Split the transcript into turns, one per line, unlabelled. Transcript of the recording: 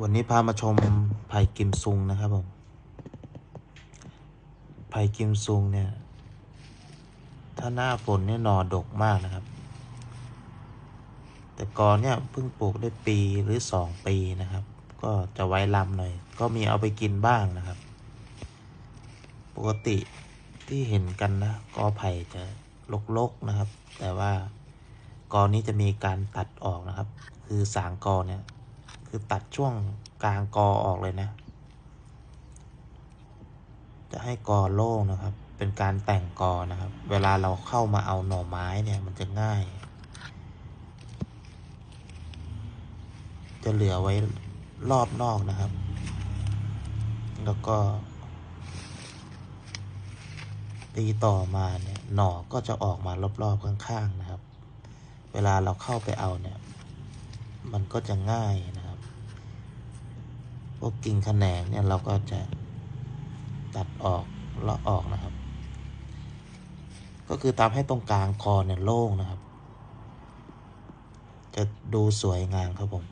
วันนี้พามาชมไผ่กิมซุงนะครับผม ไผ่กิมซุงเนี่ย ถ้าหน้าฝนเนี่ยหนอดกมากนะครับ แต่ก่อนเนี่ยเพิ่งปลูกได้ปีหรือสองปีนะครับ ก็จะไว้ลำหน่อย ก็มีเอาไปกินบ้างนะครับ ปกติที่เห็นกันนะกอไผ่จะลกๆนะครับ แต่ว่ากอนี้จะมีการตัดออกนะครับ คือสางกอเนี่ย คือตัดช่วงกลางกอออกเลยนะ จะให้กอโล่งนะครับ เป็นการแต่งกอนะครับ เวลาเราเข้ามาเอาหน่อไม้เนี่ยมันจะง่าย จะเหลือไว้รอบนอกนะครับ แล้วก็ ตีต่อมาเนี่ยหน่อก็จะออกมารอบๆข้างๆนะครับ เวลาเราเข้าไปเอาเนี่ย มันก็จะง่ายนะ วกกิ่งแขนงเนี่ยเราก็จะตัดออกเลาะออกนะครับ ก็คือตามให้ตรงกลางคอเนี่ยโล่งนะครับ จะดูสวยงามครับผม